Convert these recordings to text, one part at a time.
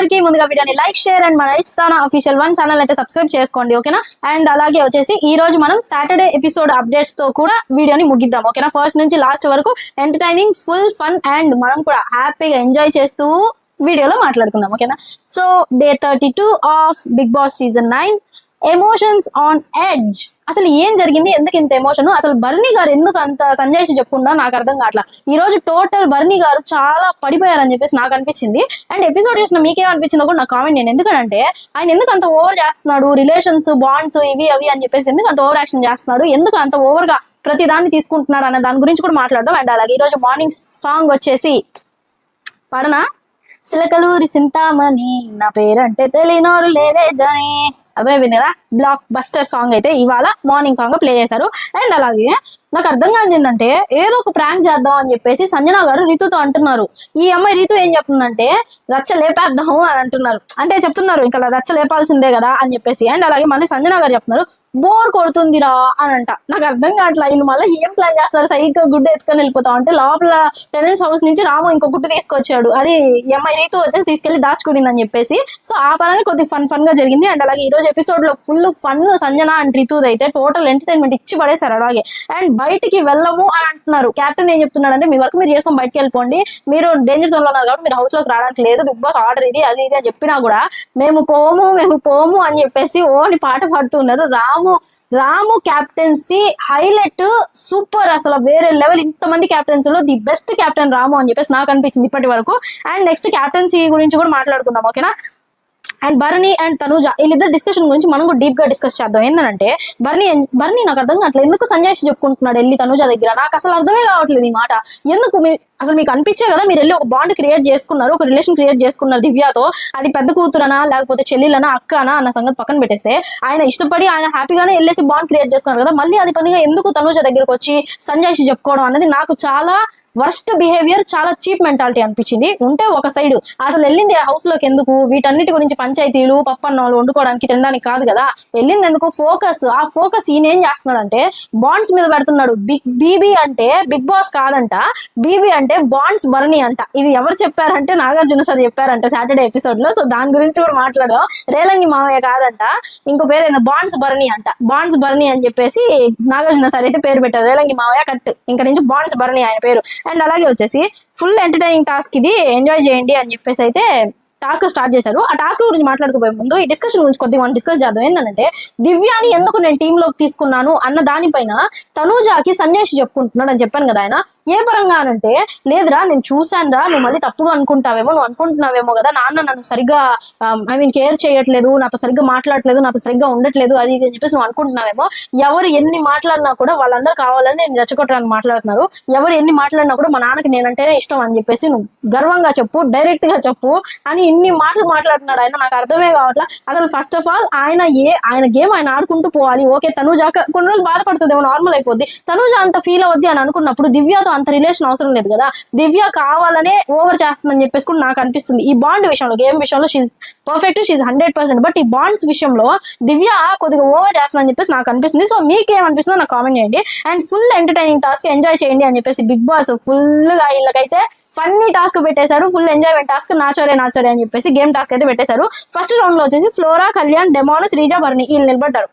అందరికీ ముందుగా వీడియోని లైక్ షేర్ అండ్ మన ఇస్తాన అఫీషియల్ వన్ ఛానల్ అయితే సబ్స్క్రైబ్ చేసుకోండి ఓకేనా? అండ్ అలాగే వచ్చేసి ఈ రోజు మనం సాటర్డే ఎపిసోడ్ అప్డేట్స్తో కూడా వీడియోని ముగిద్దాం ఓకేనా? ఫస్ట్ నుంచి లాస్ట్ వరకు ఎంటర్టైనింగ్ ఫుల్ ఫన్ అండ్ మనం కూడా హ్యాపీగా ఎంజాయ్ చేస్తూ వీడియోలో మాట్లాడుకుందాం ఓకేనా? So day thirty two of Bigg Boss season nine emotions on edge అసలు ఏం జరిగింది? ఎందుకు ఇంత ఎమోషన్ అసలు బర్నీ గారు ఎందుకు అంత సంజయ్ చెప్పకుండా నాకు అర్థం కావట్లా. ఈ రోజు టోటల్ బర్నీ గారు చాలా పడిపోయారని చెప్పేసి నాకు అనిపించింది. అండ్ ఎపిసోడ్ చూసిన మీకేమనిపించిందో కూడా నాకు కామెంట్ నేను ఎందుకంటే ఆయన ఎందుకు అంత ఓవర్ చేస్తున్నాడు? రిలేషన్స్ బాండ్స్ ఇవి అవి అని చెప్పేసి ఎందుకు అంత ఓవర్ యాక్షన్ చేస్తున్నాడు? ఎందుకు అంత ఓవర్గా ప్రతి దాన్ని తీసుకుంటున్నాడు అనే దాని గురించి కూడా మాట్లాడదాం. అండ్ అలాగే ఈ రోజు మార్నింగ్ సాంగ్ వచ్చేసి పడనా? సిలకలూరి సింతామణి నా పేరంటే తెలియనోరు లేరే జనే. అర్థమైపోయింది కదా బ్లాక్ బస్టర్ సాంగ్ అయితే ఇవాళ మార్నింగ్ సాంగ్ ప్లే చేశారు. అండ్ అలాగే నాకు అర్థం కాదు ఏంటంటే ఏదో ఒక ప్రాంక్ చేద్దాం అని చెప్పేసి సంజన గారు రీతుతో అంటున్నారు. ఈ అమ్మాయి రీతు ఏం చెప్తుందంటే రచ్చ లేపేద్దాము అని అంటున్నారు. అంటే చెప్తున్నారు ఇంకా రచ్చ లేపాల్సిందే కదా అని చెప్పేసి. అండ్ అలాగే మళ్ళీ సంజన గారు చెప్తున్నారు బోర్ కొడుతుందిరా అని అంట. నాకు అర్థం కావట్లా వీళ్ళు మళ్ళీ ఏం ప్లాన్ చేస్తారు? సైకిల్ గుడ్డ ఎత్తుకొని వెళ్ళిపోతాం అంటే లోపల టెనెన్స్ హౌస్ నుంచి రాము ఇంకో గుడ్డు తీసుకొచ్చాడు. అది ఈ అమ్మాయి రీతు వచ్చేసి తీసుకెళ్ళి దాచుకునింది అని చెప్పేసి. సో ఆ పరాన్ని కొద్దిగా ఫన్ ఫన్గా జరిగింది. అండ్ అలాగే ఈ రోజు ఎపిసోడ్లో ఫుల్ ఫన్ సంజన అండ్ రితుది అయితే టోటల్ ఎంటర్టైన్మెంట్ ఇచ్చి పడేశారు అలాగే. అండ్ బయటికి వెళ్ళము అని అంటున్నారు. కెప్టెన్ ఏం చెప్తున్నాడు అంటే మీ వర్క్ మీరు చేసుకొని బయటకు వెళ్ళిపోండి. మీరు డేంజర్ జోన్లో ఉన్నారు కాబట్టి మీరు హౌస్లోకి రావడానికి లేదు. బిగ్ బాస్ ఆర్డర్ ఇది అది ఇది అని చెప్పినా కూడా మేము పోము మేము పోము అని చెప్పేసి ఓ అని పాట పాడుతున్నారు. Ramu Ramu captaincy highlight super అసలు. వేరే లెవెల్ ఇంతమంది క్యాప్టెన్స్లో ది బెస్ట్ కెప్టెన్ రాము అని చెప్పేసి నాకు అనిపించింది ఇప్పటి వరకు. అండ్ నెక్స్ట్ క్యాప్టెన్సీ గురించి కూడా మాట్లాడుకుందాం ఓకేనా? అండ్ బర్నీ అండ్ తనుజ వీళ్ళిద్దరు డిస్కషన్ గురించి మనం కూడా డీప్గా డిస్కస్ చేద్దాం. ఏంటంటే బర్నీ బర్నీ నాకు అర్థం కావట్లేదు. ఎందుకు సంజయ్ చెప్పుకుంటున్నాడు వెళ్ళి తనుజ దగ్గర? నాకు అసలు అర్థమే కావట్లేదు ఈ మాట. ఎందుకు మీ అసలు మీకు అనిపించే కదా మీరు వెళ్ళి ఒక బాండ్ క్రియేట్ చేసుకున్నారు ఒక రిలేషన్ క్రియేట్ చేసుకున్నారు దివ్యతో. అది పెద్ద కూతురనా లేకపోతే చెల్లెలనా అక్కనా అన్న సంగతి పక్కన పెట్టేస్తే ఆయన ఇష్టపడి ఆయన హ్యాపీగానే వెళ్ళేసి బాండ్ క్రియేట్ చేసుకున్నారు కదా మళ్ళీ అది పనిగా ఎందుకు తనుజ దగ్గరకు వచ్చి సంజయ్ చెప్పుకోవడం అనేది నాకు చాలా వర్స్ట్ బిహేవియర్ చాలా చీప్ మెంటాలిటీ అనిపించింది. ఉంటే ఒక సైడ్ అసలు వెళ్ళింది హౌస్లోకి ఎందుకు? వీటన్నిటి గురించి పంచాయతీలు పప్పన్నాలు వండుకోవడానికి తినడానికి కాదు కదా. వెళ్ళింది ఎందుకు? ఫోకస్ ఆ ఫోకస్ ఈయన ఏం చేస్తున్నాడంటే బాండ్స్ మీద పెడుతున్నాడు. బిగ్ బీబీ అంటే బిగ్ బాస్ కాదంట. బీబీ అంటే బాండ్స్ బర్నీ అంట. ఇది ఎవరు చెప్పారంటే నాగార్జున సార్ చెప్పారంట సాటర్డే ఎపిసోడ్లో. సో దాని గురించి కూడా మాట్లాడదాం. రేలంగి మామయ్య కాదంట. ఇంకో పేరు ఏంటో బాండ్స్ బర్నీ అంట. బాండ్స్ బర్నీ అని చెప్పేసి నాగార్జున సార్ అయితే పేరు పెట్టారు. రేలంగి మామయ్య కట్. ఇంకా నుంచి బాండ్స్ బర్నీ ఆయన పేరు. అండ్ అలాగే వచ్చేసి ఫుల్ ఎంటర్టైనింగ్ టాస్క్ ఇది. ఎంజాయ్ చేయండి అని చెప్పేసి అయితే టాస్క్ స్టార్ట్ చేశారు. ఆ టాస్క్ గురించి మాట్లాడుకోబోయే ముందు ఈ డిస్కషన్ గురించి కొద్దిగా మనం డిస్కస్ చేద్దాం. ఏంటంటే దివ్యాని ఎందుకు నేను టీంలోకి లోకి తీసుకున్నాను అన్న దానిపైన తనూజాకి సన్యాసి చెప్పుకుంటున్నాడు అని చెప్పాను కదా ఆయన. ఏ పరంగా అంటే లేదురా నేను చూశాను రా నువ్వు మళ్ళీ తప్పుగా అనుకుంటావేమో నువ్వు అనుకుంటున్నావేమో కదా నాన్న నన్ను సరిగ్గా ఐ మీన్ కేర్ చేయట్లేదు నాతో సరిగ్గా మాట్లాడట్లేదు నాతో సరిగ్గా ఉండట్లేదు అది అని చెప్పేసి నువ్వు అనుకుంటున్నావేమో ఎవరు ఎన్ని మాట్లాడినా కూడా వాళ్ళందరూ కావాలని నేను రెచ్చగొట్టడానికి మాట్లాడుతున్నారు. ఎవరు ఎన్ని మాట్లాడినా కూడా మా నాన్నకి నేనంటేనే ఇష్టం అని చెప్పేసి నువ్వు గర్వంగా చెప్పు డైరెక్ట్గా చెప్పు అని ఇన్ని మాటలు మాట్లాడుతున్నాడు ఆయన నాకు అర్థమే కావట్లా. అసలు ఫస్ట్ ఆఫ్ ఆల్ ఆయన ఏ ఆయన గేమ్ ఆయన ఆడుకుంటూ పోవాలి. ఓకే తనుజ కొన్ని రోజులు బాధపడుతుందేమో నార్మల్ అయిపోద్ది. తనుజా అంత ఫీల్ అవుద్ది అని అనుకున్నప్పుడు దివ్యతో అంత రిలేషన్ అవసరం లేదు కదా. దివ్య కావాలనే ఓవర్ చేస్తుందని చెప్పేసి కూడా నాకు అనిపిస్తుంది. ఈ బాండ్ విషయంలో గేమ్ విషయంలో she's perfect she's hundred percent but ఈ బాండ్స్ విషయంలో దివ్య కొద్దిగా ఓవర్ చేస్తుందని చెప్పేసి నాకు అనిపిస్తుంది. సో మీకు ఏమనిపిస్తుందో నాకు కామెంట్ చేయండి. And full entertaining task enjoy చేయండి అని చెప్పేసి బిగ్ బాస్ ఫుల్గా వీళ్ళకైతే ఫన్నీ టాస్క్ పెట్టేశారు. ఫుల్ ఎంజాయ్మెంట్ టాస్క్ నాచోరే నాచోరే అని చెప్పేసి గేమ్ టాస్క్ అయితే పెట్టేశారు. ఫస్ట్ రౌండ్లో వచ్చేసి ఫ్లోరా కళ్యాణ్ డెమోన్ రీజా భరణి వీళ్ళు నిలబడ్డారు.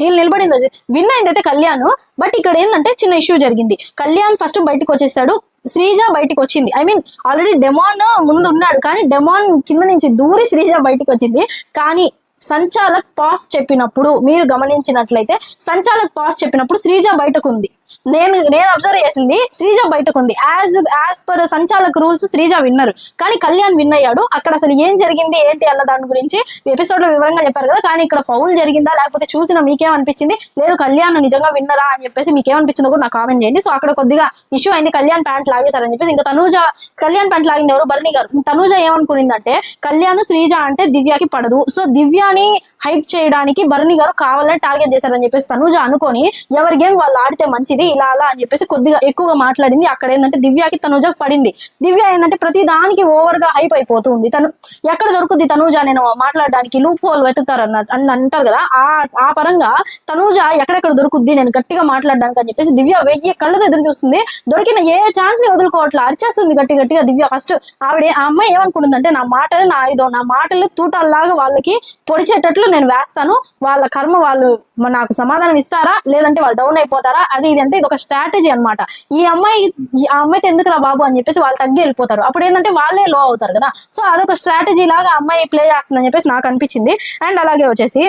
వీళ్ళు నిలబడింది వచ్చి విన్ అయింది అయితే కళ్యాణ్ బట్ ఇక్కడ ఏంటంటే చిన్న ఇష్యూ జరిగింది. కళ్యాణ్ ఫస్ట్ బయటకు వచ్చేసాడు శ్రీజ బయటకు వచ్చింది. ఐ మీన్ ఆల్రెడీ డెమాన్ ముందు ఉన్నాడు కానీ డెమాన్ కింద నుంచి దూరి శ్రీజ బయటకు వచ్చింది. కానీ సంచాలక్ పాస్ చెప్పినప్పుడు మీరు గమనించినట్లయితే సంచాలక్ పాస్ చెప్పినప్పుడు శ్రీజ బయటకు ఉంది. నేను నేను అబ్జర్వ్ చేసింది శ్రీజ బయటకు ఉంది యాజ్ యాజ్ పర్ సంచాలక రూల్స్ శ్రీజ విన్నర్. కానీ కళ్యాణ్ విన్ అయ్యాడు అక్కడ అసలు ఏం జరిగింది ఏంటి అన్న దాని గురించి ఎపిసోడ్లో వివరంగా చెప్పారు కదా. కానీ ఇక్కడ ఫౌల్ జరిగిందా లేకపోతే చూసిన మీకేమనిపించింది? లేదు కళ్యాణ్ నిజంగా విన్నరా అని చెప్పేసి మీకేమనిపించిందో కూడా నాకు కామెంట్ చేయండి. సో అక్కడ కొద్దిగా ఇష్యూ అయింది. కళ్యాణ్ ప్యాంట్ లాగేశారని చెప్పేసి ఇంకా తనూజ కళ్యాణ్ ప్యాంట్ లాగింది ఎవరు? భరణి గారు. తనూజ ఏమనుకునిందంటే కళ్యాణ్ శ్రీజ అంటే దివ్యకి పడదు. సో దివ్యాని హైప్ చేయడానికి భరణి గారు కావాలని టార్గెట్ చేశారని చెప్పేసి తనుజ అనుకొని ఎవరి గేమ్ వాళ్ళు ఆడితే మంచిది ఇలా అలా అని చెప్పేసి కొద్దిగా ఎక్కువగా మాట్లాడింది. అక్కడ ఏంటంటే దివ్యాకి తనుజకు పడింది. దివ్య ఏంటంటే ప్రతి దానికి ఓవర్గా హైప్ అయిపోతుంది తను ఎక్కడ దొరుకుద్ది తనుజ నేను మాట్లాడడానికి? లూప్ హోల్ వెతుకుతారు అన్న అంటారు కదా? ఆ ఆ పరంగా తనుజ ఎక్కడెక్కడ దొరుకుద్ది నేను గట్టిగా మాట్లాడడానికి అని చెప్పేసి దివ్య వెయ్యి కళ్ళతో ఎదురు చూస్తుంది. దొరికిన ఏ ఛాన్స్ని వదులుకోవట్లా? అరిచేస్తుంది గట్టి గట్టిగా దివ్య. ఫస్ట్ ఆవిడ ఆ అమ్మాయి ఏమనుకుంటుందంటే నా మాటలు నా ఆయుధం నా మాటలు తూటాల్లాగా వాళ్ళకి పొడిచేటట్లు నేను వేస్తాను. వాళ్ళ కర్మ వాళ్ళు నాకు సమాధానం ఇస్తారా? లేదంటే వాళ్ళు డౌన్ అయిపోతారా? అది ఇది అంటే ఇది ఒక స్ట్రాటజీ అన్నమాట. ఈ అమ్మాయి ఈ ఆ అమ్మాయితో ఎందుకు రా బాబు అని చెప్పేసి వాళ్ళు తగ్గి వెళ్ళిపోతారు. అప్పుడు ఏంటంటే వాళ్ళే లో అవుతారు కదా. సో అదొక స్ట్రాటజీ లాగా అమ్మాయి ప్లే చేస్తుందని చెప్పేసి నాకు అనిపించింది. అండ్ అలాగే వచ్చేసి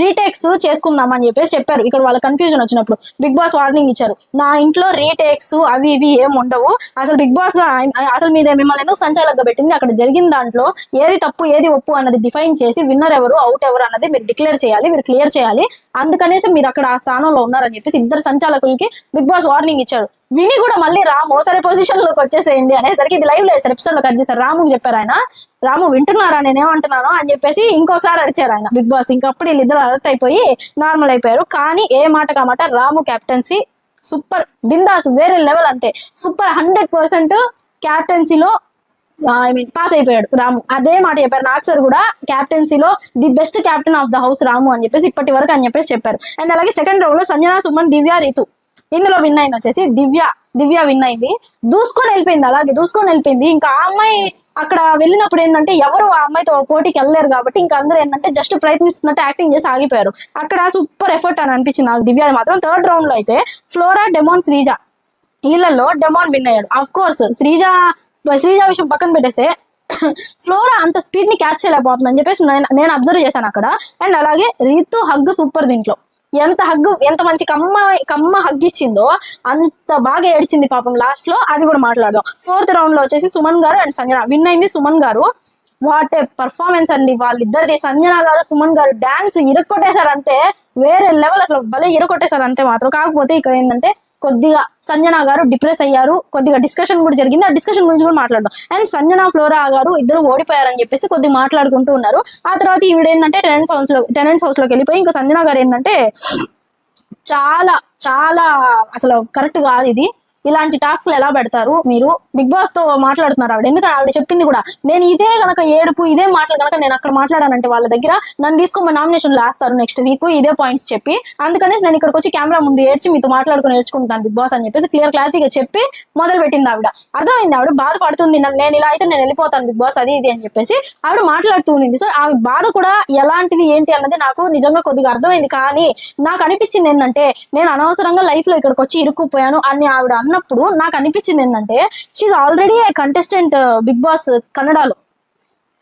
రీటేక్స్ చేసుకుందాం అని చెప్పేసి చెప్పారు. ఇక్కడ వాళ్ళ కన్ఫ్యూజన్ వచ్చినప్పుడు. బిగ్ బాస్ వార్నింగ్ ఇచ్చారు. నా ఇంట్లో రీటేక్స్ అవి ఇవి ఏం ఉండవు. అసలు బిగ్ బాస్ అసలు మీద మిమ్మల్ని ఎందుకు సంచాలకగా పెట్టింది? అక్కడ జరిగిన దాంట్లో ఏది తప్పు ఏది ఒప్పు అన్నది డిఫైన్ చేసి విన్నర్ ఎవరు అవుట్ ఎవరు అన్నది మీరు డిక్లేర్ చేయాలి. మీరు క్లియర్ చేయాలి. అందుకనేసి మీరు అక్కడ ఆ స్థానంలో ఉన్నారని చెప్పేసి ఇద్దరు సంచాలకులకి బిగ్ బాస్ వార్నింగ్ ఇచ్చారు. విని కూడా మళ్ళీ రాము సరే పొజిషన్లోకి వచ్చేసేయండి అనేసరికి ఇది లైవ్ లేదు ఎపిసోడ్లో కట్ చేశారు. రాముకి చెప్పారు ఆయన రాము వింటున్నారా? నేనేమంటున్నాను అని చెప్పేసి ఇంకోసారి అరిచారు ఆయన. బిగ్ బాస్ ఇంకప్పుడు వీళ్ళిద్దరు అలర్ట్ అయిపోయి నార్మల్ అయిపోయారు. కానీ ఏ మాట కామాట రాము కెప్టెన్సీ సూపర్ బిందాస్ వేరే లెవెల్ అంతే. సూపర్ హండ్రెడ్ పర్సెంట్ క్యాప్టెన్సీలో ఐ మీన్ పాస్ అయిపోయాడు. రాము. అదే మాట చెప్పారు. నాగ్ సార్ కూడా క్యాప్టెన్సీలో the best captain of the house Ramu అని చెప్పేసి ఇప్పటి వరకు అని చెప్పేసి చెప్పారు. అండ్ అలాగే సెకండ్ రౌండ్లో సంజనా సుమన్ దివ్య రితు. ఇందులో విన్ అయింది వచ్చేసి దివ్య. దివ్య విన్ అయింది. దూసుకొని వెళ్ళిపోయింది. అలాగే దూసుకొని వెళ్ళిపోయింది. ఇంకా ఆ అమ్మాయి అక్కడ వెళ్ళినప్పుడు ఏంటంటే ఎవరు ఆ అమ్మాయితో పోటీకి వెళ్ళలేరు కాబట్టి ఇంకా అందరూ ఏంటంటే జస్ట్ ప్రయత్నిస్తున్నట్టు యాక్టింగ్ చేసి ఆగిపోయారు. అక్కడ సూపర్ ఎఫర్ట్ అని అనిపించింది నాకు దివ్య మాత్రం. థర్డ్ రౌండ్లో అయితే ఫ్లోరా డెమోన్ శ్రీజ వీళ్ళల్లో డెమాన్ విన్ అయ్యాడు. అఫ్ కోర్స్ శ్రీజ శ్రీజ విషయం పక్కన పెట్టేస్తే ఫ్లోరా అంత స్పీడ్ని క్యాచ్ చేయలేకపోతుంది అని చెప్పేసి నేను అబ్జర్వ్ చేశాను అక్కడ. అండ్ అలాగే రీతు హగ్ సూపర్ దీంట్లో. ఎంత హగ్ ఎంత మంచి కమ్మ కమ్మ హగ్ ఇచ్చిందో అంత బాగా ఏడిచింది పాపం లాస్ట్లో. అది కూడా మాట్లాడదాం. ఫోర్త్ రౌండ్లో వచ్చేసి సుమన్ గారు అండ్ సంజన విన్ అయింది సుమన్ గారు. వాట్ ఏ పర్ఫార్మెన్స్ అండి వాళ్ళిద్దరిది. సంజన గారు సుమన్ గారు డాన్స్ ఇరక్కొట్టేశారు అంతే వేరే లెవెల్ అసలు భలే ఇరకొట్టేశారు అంతే మాత్రం. కాకపోతే ఇక్కడ ఏంటంటే కొద్దిగా సంజన గారు డిప్రెస్ అయ్యారు. కొద్దిగా డిస్కషన్ కూడా జరిగింది. ఆ డిస్కషన్ గురించి కూడా మాట్లాడదాం. అండ్ సంజన ఫ్లోరా గారు ఇద్దరు ఓడిపోయారని చెప్పేసి కొద్దిగా మాట్లాడుకుంటూ ఉన్నారు. ఆ తర్వాత ఈవిడ ఏంటంటే టెనెంట్స్ హౌస్లో టెనెంట్స్ హౌస్లోకి వెళ్ళిపోయి ఇంకా సంజన గారు ఏంటంటే చాలా చాలా అసలు కరెక్ట్ కాదు ఇది. ఇలాంటి టాస్క్లు ఎలా పెడతారు మీరు? బిగ్ బాస్తో మాట్లాడుతున్నారు ఆవిడ. ఎందుకంటే ఆవిడ చెప్పింది కూడా నేను ఇదే గనక ఏడుపు ఇదే మాటలు గనక నేను అక్కడ మాట్లాడానంటే వాళ్ళ దగ్గర నన్ను తీసుకోమని నామినేషన్ వేస్తారు నెక్స్ట్ వీక్ ఇదే పాయింట్స్ చెప్పి. అందుకనేసి నేను ఇక్కడికి వచ్చి కెమెరా ముందు ఏడ్చి మీతో మాట్లాడుకుని నేర్చుకుంటాను బిగ్ బాస్ అని చెప్పేసి క్లియర్ క్లారిటీగా చెప్పి మొదలు పెట్టింది ఆవిడ. అర్థమైంది ఆవిడ? బాధపడుతుంది నన్ను నేను ఇలా అయితే నేను వెళ్ళిపోతాను బిగ్ బాస్ అది ఇది అని చెప్పేసి ఆవిడ మాట్లాడుతూ ఉంది. సో ఆమె బాధ కూడా ఎలాంటిది ఏంటి అన్నది నాకు నిజంగా కొద్దిగా అర్థమైంది. కానీ నాకు అనిపించింది ఏంటంటే నేను అనవసరంగా లైఫ్లో ఇక్కడికి వచ్చి ఇరుక్కుపోయాను అని ఆవిడ అన్నప్పుడు నాకు అనిపించింది ఏంటంటే she already contestant Bigg Boss కన్నడలో.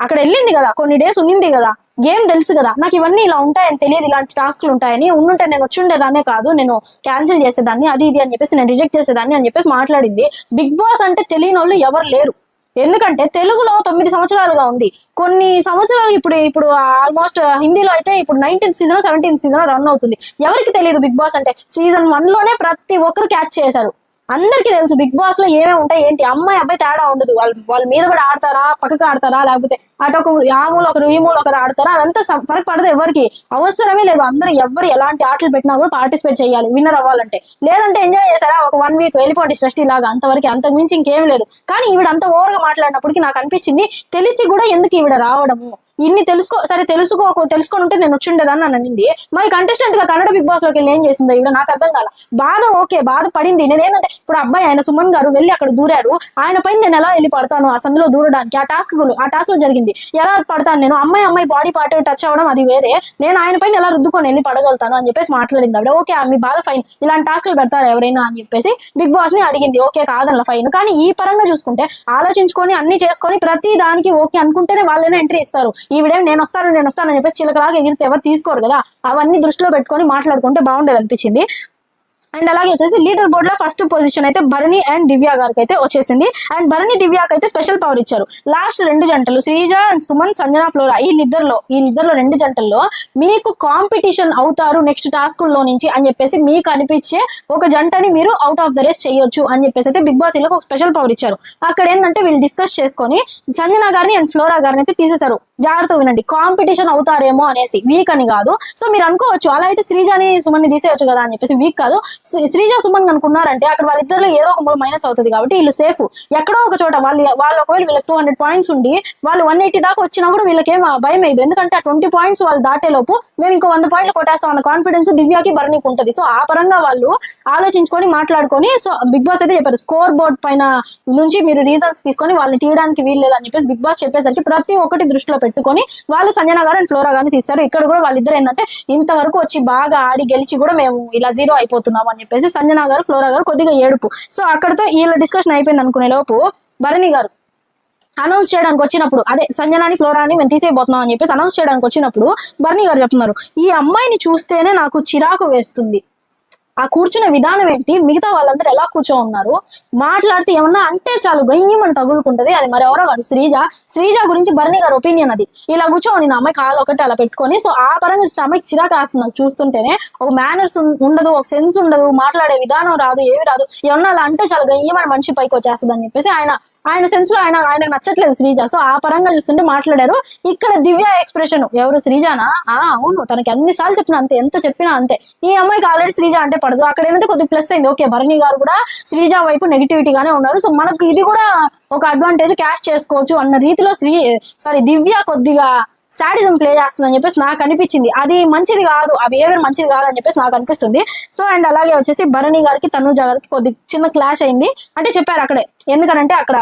అక్కడ వెళ్ళింది కదా కొన్ని డేస్ ఉన్నింది కదా గేమ్ తెలుసు కదా నాకు ఇవన్నీ ఇలా ఉంటాయని తెలియదు ఇలాంటి టాస్క్లు ఉంటాయని. ఉండుంటే నేను వచ్చుండేదాన్నే కాదు నేను క్యాన్సిల్ చేసేదాన్ని అది ఇది అని చెప్పేసి నేను రిజెక్ట్ చేసేదాన్ని అని చెప్పేసి మాట్లాడింది. బిగ్ బాస్ అంటే తెలియని వాళ్ళు ఎవరు లేరు. ఎందుకంటే తెలుగులో తొమ్మిది సంవత్సరాలుగా ఉంది. కొన్ని సంవత్సరాలు ఇప్పుడు ఇప్పుడు ఆల్మోస్ట్ uh, హిందీలో అయితే ఇప్పుడు nineteenth season seventeenth season run అవుతుంది. ఎవరికి తెలియదు బిగ్ బాస్ అంటే? సీజన్ వన్లోనే ప్రతి ఒక్కరు క్యాచ్ చేశారు. అందరికీ తెలుసు బిగ్ బాస్లో ఏమేమి ఉంటాయి ఏంటి? అమ్మాయి అబ్బాయి తేడా ఉండదు. వాళ్ళు వాళ్ళ మీద కూడా ఆడతారా? పక్కకు ఆడతారా? లేకపోతే అటు ఒక ఆ మూల ఒకరు ఈ మూల ఒకరు ఆడతారు? అదంతా ఫరక్ పడదు ఎవరికి. అవసరమే లేదు. అందరూ ఎవరు ఎలాంటి ఆటలు పెట్టినా కూడా పార్టిసిపేట్ చేయాలి. విన్నర్ అవ్వాలంటే. లేదంటే ఎంజాయ్ చేశారా? ఒక వన్ వీక్ వెళ్ళిపోండి సృష్టి లాగా. అంతవరకు అంతకు మించి ఇంకేం లేదు. కానీ ఈవిడ అంత ఓవర్గా మాట్లాడినప్పటికీ నాకు అనిపించింది తెలిసి కూడా ఎందుకు ఈవిడ రావడము? ఇన్ని తెలుసుకో సరే తెలుసుకో తెలుసుకొని ఉంటే నేను వచ్చిండేదాన్ని అని అనింది. మరి కంటెస్టెంట్గా కన్నడ బిగ్ బాస్లోకి వెళ్ళి ఏం చేసిందో ఈవిడ? నాకు అర్థం కాల. బాధ ఓకే బాధ పడింది. నేను ఏంటంటే ఇప్పుడు అబ్బాయి ఆయన సుమన్ గారు వెళ్ళి అక్కడ దూరాడు. ఆయన పైన నేను ఎలా వెళ్ళి పడతాను? ఆ సందులో దూరడానికి ఆ టాస్క్ ఆ టాస్క్లో జరిగింది. ఎలా పడతాను నేను? అమ్మాయి అమ్మాయి బాడీ పార్ట్ టచ్ అవ్వడం అది వేరే. నేను ఆయన పైన ఎలా రుద్దుకొని వెళ్ళి పడగలుగుతాను అని చెప్పేసి మాట్లాడింది ఆవిడ. ఓకే మీ బాధ ఫైన్ ఇలాంటి టాస్క్లు పెడతారు ఎవరైనా అని చెప్పేసి బిగ్ బాస్ని అడిగింది. ఓకే కాదన్న ఫైన్ కానీ ఈ పరంగా చూసుకుంటే ఆలోచించుకొని అన్ని చేసుకొని ప్రతి దానికి ఓకే అనుకుంటేనే వాళ్ళైనా ఎంట్రీ ఇస్తారు. ఈవిడేం నేను వస్తాను నేను వస్తాను అని చెప్పేసి చిలకలాగా ఎగిరితే ఎవరు తీసుకోరు కదా? అవన్నీ దృష్టిలో పెట్టుకొని మాట్లాడుకుంటే బాగుండేది అనిపించింది. అండ్ అలాగే వచ్చేసి లీడర్ బోర్డ్లో ఫస్ట్ పొజిషన్ అయితే భరణి అండ్ దివ్య గారికి అయితే వచ్చేసింది. అండ్ భరణి దివ్యాకి అయితే స్పెషల్ పవర్ ఇచ్చారు. లాస్ట్ రెండు జంటలు శ్రీజ అండ్ సుమన్ సంజన ఫ్లోరా వీళ్ళిద్దరిలో వీళ్ళిద్దరిలో రెండు జంటల్లో మీకు కాంపిటీషన్ అవుతారు నెక్స్ట్ టాస్క్లో నుంచి అని చెప్పేసి మీకు అనిపించే ఒక జంటని మీరు అవుట్ ఆఫ్ ద రేస్ చేయొచ్చు అని చెప్పేసి అయితే బిగ్ బాస్ వీళ్ళకి ఒక స్పెషల్ పవర్ ఇచ్చారు. అక్కడ ఏంటంటే వీళ్ళు డిస్కస్ చేసుకొని సంజన గారిని అండ్ ఫ్లోరా గారిని అయితే తీసేశారు. జాగ్రత్త వినండి. కాంపిటీషన్ అవుతారేమో అనేసి వీక్ అని కాదు. సో మీరు అనుకోవచ్చు అలా అయితే శ్రీజాని సుమన్ తీసేయచ్చు కదా అని చెప్పేసి వీక్ కాదు. శ్రీజ సుమన్ అనుకున్నారంటే అక్కడ వాళ్ళిద్దరిలో ఏదో ఒక మైనస్ అవుతుంది కాబట్టి వీళ్ళు సేఫ్. ఎక్కడో ఒక చోట వాళ్ళు వాళ్ళు ఒకవేళ వీళ్ళకి టూ హండ్రెడ్ పాయింట్స్ ఉండి వాళ్ళు వన్ ఎయిటీ దాకా వచ్చినా కూడా వీళ్ళకేం భయం అయ్యింది ఎందుకంటే ఆ ట్వంటీ పాయింట్స్ వాళ్ళు దాటే లోపు మేము ఇంకో వంద పాయింట్లు కొట్టేస్తాం అన్న కాన్ఫిడెన్స్ దివ్యాకి భరణికి ఉంటుంది. సో ఆ పరంగా వాళ్ళు ఆలోచించుకొని మాట్లాడుకొని సో బిగ్ బాస్ అయితే చెప్పారు స్కోర్ బోర్డ్ పైన నుంచి మీరు రీజన్స్ తీసుకొని వాళ్ళని తీయడానికి వీలు అని చెప్పేసి బిగ్ బాస్ చెప్పేసరికి ప్రతి ఒక్కటి దృష్టిలో పెట్టుకొని వాళ్ళు సంజన గారు అండ్ ఫ్లోరా గారిని తీస్తారు ఇక్కడ కూడా వాళ్ళిద్దరు ఏంటంటే ఇంతవరకు వచ్చి బాగా ఆడి గెలిచి కూడా మేము ఇలా జీరో అయిపోతున్నాము అని చెప్పేసి సంజన గారు ఫ్లోరా గారు కొద్దిగా ఏడుపు. సో అక్కడతో వీళ్ళ డిస్కషన్ అయిపోయింది అనుకునే లోపు భరణి గారు అనౌన్స్ చేయడానికి వచ్చినప్పుడు అదే సంజనాని ఫ్లోరాని మేము తీసేయబోతున్నాం అని చెప్పేసి అనౌన్స్ చేయడానికి వచ్చినప్పుడు భరణి గారు చెప్తున్నారు. ఈ అమ్మాయిని చూస్తేనే నాకు చిరాకు వేస్తుంది. ఆ కూర్చునే విధానం ఏంటి? మిగతా వాళ్ళందరూ ఎలా కూర్చో ఉన్నారు మాట్లాడితే ఏమన్నా అంటే చాలు గయ్యమని తగులుకుంటది. అది మరి ఎవరో కాదు శ్రీజ. శ్రీజ గురించి భరణి గారి ఒపీనియన్ అది. ఇలా కూర్చోని నా అమ్మాయి కాలు ఒకటి అలా పెట్టుకొని సో ఆ పరంగా చూస్తే అమ్మాయికి చిరాకు వేస్తుంది నాకు చూస్తుంటేనే. ఒక మేనర్స్ ఉండదు ఒక సెన్స్ ఉండదు మాట్లాడే విధానం రాదు ఏమి రాదు. ఏమన్నా అలా అంటే చాలా గయ్యమని మనిషి పైకి వచ్చేస్తుంది అని చెప్పేసి ఆయన ఆయన సెన్స్లో ఆయన ఆయనకు నచ్చట్లేదు శ్రీజ. సో ఆ పరంగా చూస్తుంటే మాట్లాడారు. ఇక్కడ దివ్య ఎక్స్ప్రెషన్ ఎవరు శ్రీజానా? ఆ అవును తనకి అన్ని సార్లు చెప్పినా అంతే ఎంత చెప్పినా అంతే. ఈ అమ్మాయికి ఆల్రెడీ శ్రీజ అంటే పడదు. అక్కడ ఏంటంటే కొద్దిగా ప్లస్ అయింది. ఓకే భరణి గారు కూడా శ్రీజ వైపు నెగిటివిటీ గానే ఉన్నారు. సో మనకు ఇది కూడా ఒక అడ్వాంటేజ్ క్యాష్ చేసుకోవచ్చు అన్న రీతిలో శ్రీ సారీ దివ్య కొద్దిగా శాడిజం ప్లే చేస్తుందని చెప్పేసి నాకు అనిపించింది. అది మంచిది కాదు ఆ బిహేవియర్ మంచిది కాదు అని చెప్పేసి నాకు అనిపిస్తుంది. సో అండ్ అలాగే వచ్చేసి భరణి గారికి తనుజ గారికి కొద్ది చిన్న క్లాష్ అయింది. అంటే చెప్పారు అక్కడే. ఎందుకంటే అక్కడ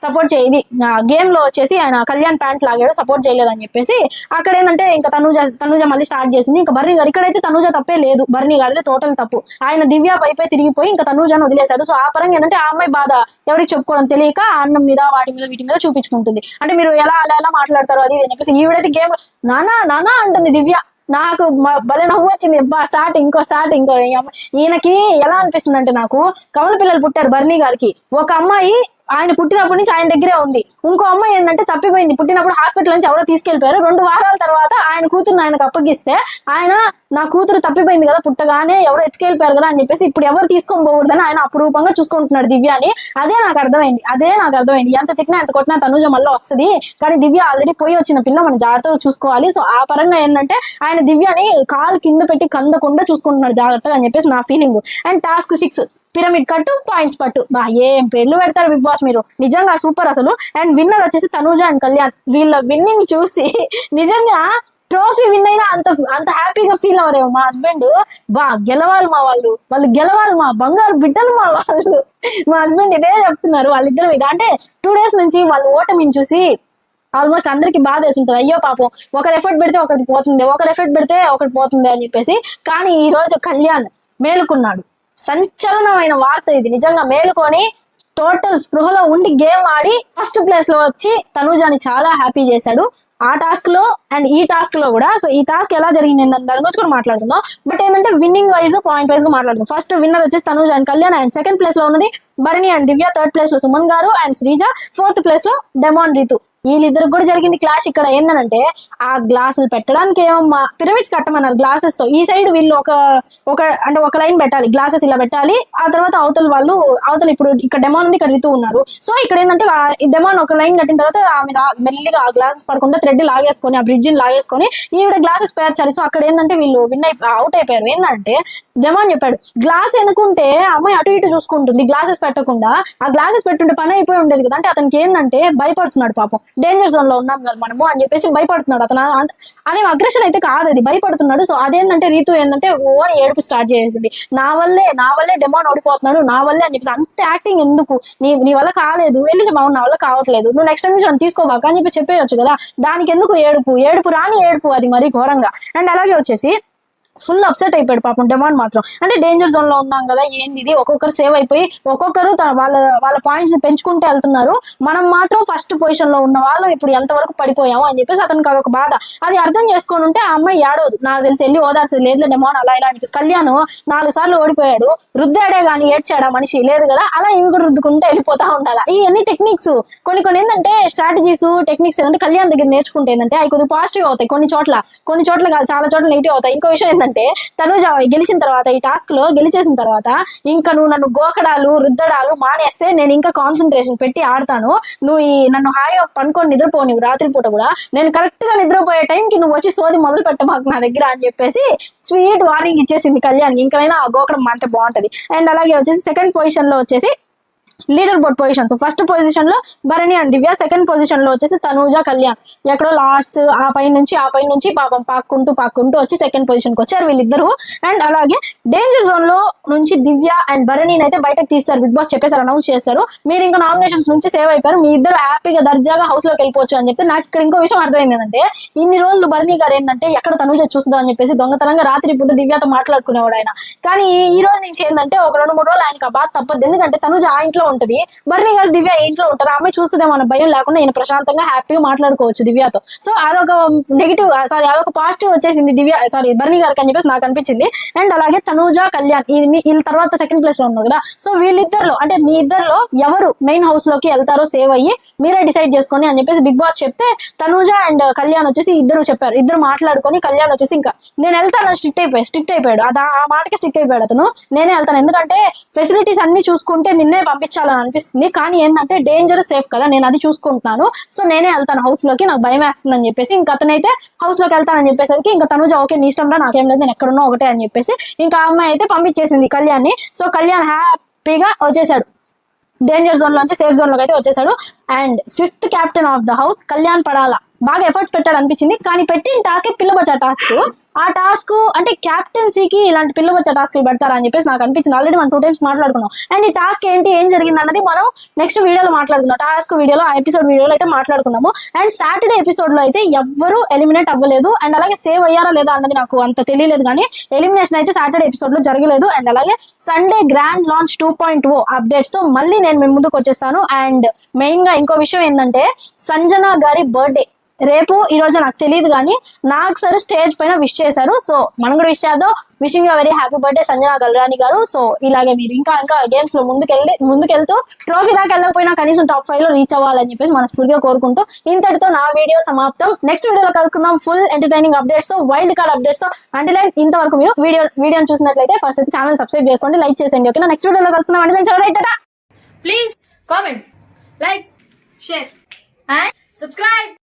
సపోర్ట్ చేయది గేమ్లో వచ్చేసి ఆయన కళ్యాణ్ ప్యాంట్ లాగాడు సపోర్ట్ చేయలేదని చెప్పేసి అక్కడ ఏంటంటే ఇంకా తనుజ తనుజ మళ్ళీ స్టార్ట్ చేసింది. ఇంకా భరణి గారు ఇక్కడైతే తనుజ తప్పే లేదు. బర్నీ గారిది టోటల్ తప్పు. ఆయన దివ్య వైపే తిరిగిపోయి ఇంకా తనుజాను వదిలేశారు సో ఆ పరంగా ఏంటంటే ఆ అమ్మాయి బాధ ఎవరికి చెప్పుకోవడం తెలియక ఆ అన్నం మీద వాటి మీద వీటి మీద చూపించుకుంటుంది. అంటే మీరు ఎలా అలా ఎలా మాట్లాడతారు అది ఇది అని చెప్పేసి ఈవిడైతే గేమ్ నానా నానా అంటుంది దివ్య. నాకు భలే నవ్వు వచ్చింది. అబ్బా స్టార్ట్ ఇంకో స్టార్ట్ ఇంకో. ఈ అమ్మ- ఈయనకి ఎలా అనిపిస్తుంది అంటే నాకు కవల పిల్లలు పుట్టారు బర్నీ గారికి. ఒక అమ్మాయి ఆయన పుట్టినప్పటి నుంచి ఆయన దగ్గరే ఉంది. ఇంకో అమ్మాయి ఏంటంటే తప్పిపోయింది. పుట్టినప్పుడు హాస్పిటల్ నుంచి ఎవరో తీసుకెళ్ళిపోయారు రెండు వారాల తర్వాత ఆయన కూతురుని ఆయనకు అప్పగిస్తే ఆయన నా కూతురు తప్పిపోయింది కదా పుట్టగానే ఎవరో ఎత్తుకెళ్ళిపోయారు కదా అని చెప్పేసి ఇప్పుడు ఎవరు తీసుకొని పోకూడదని ఆయన అపురూపంగా చూసుకుంటున్నాడు దివ్యాని అదే నాకు అర్థమైంది. అదే నాకు అర్థమైంది. ఎంత తిట్టినా ఎంత కొట్టినా తనుజ మళ్ళీ వస్తుంది. కానీ దివ్య ఆల్రెడీ పోయి వచ్చిన పిల్ల మనం జాగ్రత్తగా చూసుకోవాలి. సో ఆ పరంగా ఏంటంటే ఆయన దివ్యని కాలు కింద పెట్టి కందకుండా చూసుకుంటున్నాడు జాగ్రత్తగా అని చెప్పేసి నా feeling and task six pyramid కట్టు పాయింట్స్ పట్టు. బా ఏం పేర్లు పెడతారు బిగ్ బాస్ మీరు? నిజంగా సూపర్ అసలు. అండ్ విన్నర్ వచ్చేసి తనూజ అండ్ కళ్యాణ్. వీళ్ళ విన్నింగ్ చూసి నిజంగా ట్రోఫీ విన్ అయినా అంత అంత హ్యాపీగా ఫీల్ అవ్వరేమో మా హస్బెండ్ బా గెలవాలి మా వాళ్ళు. వాళ్ళు గెలవాలి మా బంగారు బిడ్డలు మా వాళ్ళు. మా హస్బెండ్ ఇదే చెప్తున్నారు వాళ్ళిద్దరు ఇది అంటే టూ డేస్ నుంచి వాళ్ళు ఓటమిని చూసి ఆల్మోస్ట్ అందరికి బాధ వేస్తుంటది అయ్యో పాపం ఒకరు ఎఫర్ట్ పెడితే ఒకటి పోతుంది ఒకరు ఎఫర్ట్ పెడితే ఒకటి పోతుంది అని చెప్పేసి. కానీ ఈ రోజు కళ్యాణ్ మేలుకున్నాడు. సంచలనమైన వార్త ఇది. నిజంగా మేలుకొని టోటల్ స్పృహలో ఉండి గేమ్ ఆడి ఫస్ట్ ప్లేస్లో వచ్చి తనూజాని చాలా హ్యాపీ చేశాడు. ఆ టాస్క్లో అండ్ ఈ టాస్క్లో కూడా. సో ఈ టాస్క్ ఎలా జరిగింది దాని గురించి కూడా మాట్లాడుకుందాం. బట్ ఏంటంటే విన్నింగ్ వైజ్ పాయింట్ వైజ్గా మాట్లాడుకుందాం. ఫస్ట్ విన్నర్ వచ్చేసి Tanuj and Kalyan and second ప్లేస్లో ఉన్నది భరణి అండ్ దివ్య. థర్డ్ ప్లేస్లో సుమన్ గారు అండ్ శ్రీజ. ఫోర్త్ ప్లేస్లో డెమాన్ రీతు. వీళ్ళిద్దరికి కూడా జరిగింది క్లాష్ ఇక్కడ ఏంటంటే ఆ గ్లాసులు పెట్టడానికి ఏమమ్మా పిరమిడ్స్ కట్టమన్నారు గ్లాసెస్తో. ఈ సైడ్ వీళ్ళు ఒక ఒక అంటే ఒక లైన్ పెట్టాలి. గ్లాసెస్ ఇలా పెట్టాలి. ఆ తర్వాత అవతల వాళ్ళు అవతల ఇప్పుడు ఇక్కడ డెమాన్ ఉంది ఇక్కడ రితూ ఉన్నారు. సో ఇక్కడ ఏంటంటే డెమాన్ ఒక లైన్ కట్టిన తర్వాత ఆమె మెల్లిగా ఆ గ్లాసెస్ పడకుండా థ్రెడ్ లాగేసుకొని ఆ బ్రిడ్జ్ లాగేసుకొని ఈవిడ గ్లాసెస్ పేర్చాలి సో అక్కడ ఏంటంటే వీళ్ళు విన్ అయి అవుట్ అయిపోయారు. ఏంటంటే డెమాన్ చెప్పాడు గ్లాస్ ఎనుకుంటే అమ్మాయి అటు ఇటు చూసుకుంటుంది. గ్లాసెస్ పెట్టకుండా ఆ గ్లాసెస్ పెట్టుంటే పని అయిపోయి ఉండేది కదా. అంటే అతనికి ఏంటంటే భయపడుతున్నాడు పాపం. డేంజర్ జోన్లో ఉన్నాం కదా మనము అని చెప్పేసి భయపడుతున్నాడు అతను. అనే అగ్రెషన్ అయితే కాదు అది. భయపడుతున్నాడు. సో అదేంటంటే రీతు ఏంటంటే ఓన్ ఏడుపు స్టార్ట్ చేసింది నా వల్లే నా వల్లే డెమాన్ ఓడిపోతున్నాడు. నా వల్లే అని చెప్పేసి అంత యాక్టింగ్ ఎందుకు? నీ నీ వల్ల కాలేదు. వెళ్ళి చెప్పావు నా వల్ల కావట్లేదు. నువ్వు నెక్స్ట్ టైం నుంచి నన్ను తీసుకోబాక అని చెప్పి చెప్పేయచ్చు కదా. దానికి ఎందుకు ఏడుపు? ఏడుపు రాని ఏడుపు అది మరీ ఘోరంగా. అండ్ అలాగే వచ్చేసి ఫుల్ అప్సెట్ అయిపోయాడు పాపం డెమాన్ మాత్రం. అంటే డేంజర్ జోన్లో ఉన్నాం కదా ఏంది ఇది? ఒక్కొక్కరు సేవ్ అయిపోయి ఒక్కొక్కరు తన వాళ్ళ వాళ్ళ పాయింట్స్ పెంచుకుంటూ వెళ్తున్నారు. మనం మాత్రం ఫస్ట్ పొజిషన్లో ఉన్న వాళ్ళు ఇప్పుడు ఎంతవరకు పడిపోయాము అని చెప్పేసి అతనికి అదొక బాధ. అది అర్థం చేసుకొని ఉంటే ఆ అమ్మాయి ఏడవదు. నాకు తెలిసి వెళ్ళి ఓదార్సింది లేదు డెమాన్ అలా ఇలా అనిపిస్తుంది. కళ్యాణ్ నాలుగు సార్లు ఓడిపోయాడు. రుద్దాడే కానీ ఏడ్చాడా మనిషి. లేదు కదా? అలా ఇవి కూడా రుద్దుకుంటే వెళ్ళిపోతా ఉండాలి? ఇవన్నీ టెక్నిక్స్ కొన్ని కొన్ని ఏంటంటే స్ట్రాటజీస్ టెక్నిక్స్ ఏంటంటే కళ్యాణ్ దగ్గర నేర్చుకుంటే ఏంటంటే అవి కొద్దిగా పాజిటివ్ అవుతాయి. కొన్ని చోట్ల కొన్ని చోట్ల కాదు చాలా చోట్ల నెగిటివ్ అవుతాయి. ఇంకో విషయం ఏంటంటే తనుజ గెలిచిన తర్వాత ఈ టాస్క్లో గెలిచేసిన తర్వాత ఇంకా నువ్వు నన్ను గోకడాలు రుద్దడాలు మానేస్తే నేను ఇంకా కాన్సన్ట్రేషన్ పెట్టి ఆడతాను. నువ్వు ఈ నన్ను హాయిగా పనుకొని నిద్రపోని రాత్రిపూట కూడా. నేను కరెక్ట్గా నిద్రపోయే టైంకి నువ్వు వచ్చి సోది మొదలు పెట్టమాకు నా దగ్గర అని చెప్పేసి స్వీట్ వార్నింగ్ ఇచ్చేసింది కళ్యాణ్ ఇంకనైనా ఆ గోకడం అంతే బాగుంటది. అండ్ అలాగే వచ్చేసి సెకండ్ పొజిషన్లో వచ్చేసి లీడర్ బోర్డ్ పొజిషన్స్ ఫస్ట్ పొజిషన్లో భరణి అండ్ దివ్య సెకండ్ పొజిషన్లో వచ్చేసి తనూజ కళ్యాణ్. ఎక్కడో లాస్ట్ ఆ పై నుంచి ఆ పై నుంచి పాపం పాక్కుంటూ పాక్కుంటూ వచ్చి సెకండ్ పొజిషన్కి వచ్చారు వీళ్ళిద్దరు. అండ్ అలాగే డేంజర్ జోన్లో నుంచి దివ్య అండ్ భరణిని అయితే బయటకు తీస్తారు. బిగ్ బాస్ చెప్పేసారు అనౌన్స్ చేస్తారు. మీరు ఇంకా నామినేషన్స్ నుంచి సేవ్ అయిపోయారు. మీ ఇద్దరు హ్యాపీగా దర్జాగా హౌస్లోకి వెళ్ళిపోవచ్చు అని చెప్తే నాకు ఇక్కడ ఇంకో విషయం అర్థమైంది ఏంటంటే ఇన్ని రోజులు భరణి గారు ఏంటంటే ఎక్కడ తనూజ చూస్తుందా అని చెప్పేసి దొంగతనంగా రాత్రి పూట దివ్యతో మాట్లాడుకునేవాడు ఆయన. కానీ ఈ రోజు నుంచి ఏంటంటే ఒక రెండు మూడు రోజులు ఆయనకి ఆ బాధ తప్పదు. ఎందుకంటే తనూజ ఆ ఇంట్లో ఉంటది. బర్నీ గారు దివ్య ఇంట్లో ఉంటారు? ఆమె చూస్తుందేమో అన్న భయం లేకుండా ఈయన ప్రశాంతంగా హ్యాపీగా మాట్లాడుకోవచ్చు దివ్యతో. సో అదొక నెగిటివ్ సారీ అదొక పాజిటివ్ వచ్చేసింది దివ్య సారీ బర్నీ గారికి అని చెప్పేసి నాకు అనిపించింది. అండ్ అలాగే తనూజ కళ్యాణ్ వీళ్ళ తర్వాత సెకండ్ ప్లేస్లో ఉన్నారు కదా. సో వీళ్ళిద్దరిలో అంటే మీ ఇద్దరిలో ఎవరు మెయిన్ హౌస్లోకి వెళ్తారో సేవ్ అయ్యి మీరే డిసైడ్ చేసుకోండి అని చెప్పేసి బిగ్ బాస్ చెప్తే తనూజ అండ్ కళ్యాణ్ వచ్చేసి ఇద్దరు చెప్పారు. ఇద్దరు మాట్లాడుకొని కళ్యాణ్ వచ్చేసి ఇంకా నేను వెళ్తాను స్ట్రిక్ట్ అయిపోయి స్ట్రిక్ట్ అయిపోయాడు. అది ఆ మాటకి స్టిక్ అయిపోయాడు అతను. నేనే వెళ్తాను. ఎందుకంటే ఫెసిలిటీస్ అన్ని చూసుకుంటే నిన్నే పంపించాలని అనిపిస్తుంది. కానీ ఏంటంటే డేంజర్ సేఫ్ కదా నేను అది చూసుకుంటున్నాను. సో నేనే వెళ్తాను హౌస్లోకి నాకు భయం వేస్తుంది అని చెప్పేసి ఇంకా అతనైతే హౌస్లోకి వెళ్తానని చెప్పేసరికి ఇంకా తనుజ ఓకే నీ ఇష్టం రా నాకేం లేదు నేను ఎక్కడున్నా ఒకటే అని చెప్పేసి ఇంకా అమ్మాయి అయితే పంపించేసింది కళ్యాణ్ని. సో కళ్యాణ్ హ్యాపీగా వచ్చేసాడు. డేంజర్ జోన్ లోంచి సేఫ్ జోన్లోకి అయితే వచ్చేసాడు. And fifth captain of the house Kalyan పడాలా. బాగా ఎఫర్ట్స్ పెట్టాడు అనిపించింది కానీ పెట్టిన టాస్క్ పిల్లబచ్చ టాస్క్ ఆ టాస్క్ అంటే క్యాప్టెన్సీకి ఇలాంటి పిల్లబచ్చ టాస్క్లు పెడతారా అని చెప్పేసి నాకు అనిపించింది. ఆల్రెడీ మనం టూ టైమ్స్ మాట్లాడుకున్నాం. అండ్ ఈ టాస్క్ ఏంటి ఏం జరిగింది అన్నది మనం నెక్స్ట్ వీడియోలో మాట్లాడుకుందాం. టాస్క్ వీడియోలో ఆ ఎపిసోడ్ వీడియోలో అయితే మాట్లాడుకుందాము. అండ్ సాటర్డే ఎపిసోడ్లో అయితే ఎవ్వరూ ఎలిమినేట్ అవ్వలేదు. అండ్ అలాగే సేవ్ అయ్యారా లేదా అన్నది నాకు అంత తెలియలేదు కానీ ఎలిమినేషన్ అయితే సాటర్డే ఎపిసోడ్లో జరగలేదు. అండ్ అలాగే Sunday grand launch two point oh అప్డేట్స్తో మళ్ళీ నేను మీ ముందుకు వచ్చేస్తాను. అండ్ మెయిన్గా ఇంకో విషయం ఏంటంటే సంజన గారి బర్త్డే రేపు ఈ రోజు నాకు తెలియదు కానీ నాకు సరే స్టేజ్ పైన విష్ చేశారు. సో మనం కూడా విష్ చేద్దాం. Wishing you very happy birthday Sanjana Galrani garu. So ఇలాగే మీరు ఇంకా ఇంకా గేమ్స్లో ముందుకెళ్ళి ముందుకెళ్తూ ట్రోఫీ దాకా వెళ్ళకపోయినా కనీసం టాప్ ఫైవ్లో రీచ్ అవ్వాలని చెప్పేసి మనస్ఫూర్తిగా కోరుకుంటూ ఇంతటితో నా వీడియో సమాప్తం. నెక్స్ట్ వీడియోలో కలుసుకుందాం. ఫుల్ ఎంటర్టైనింగ్ అప్డేట్స్తో వైల్డ్ కార్డ్ అప్డేట్స్తో. అంటే ఇంతవరకు మీరు వీడియో వీడియోని చూసినట్లయితే ఫస్ట్ అయితే ఛానల్ సబ్స్క్రైబ్ చేసుకోండి లైక్ చేసేయండి. ఓకేనా నెక్స్ట్ వీడియోలో కలుసుకుందాం. అంటే చాలా please comment like share share and.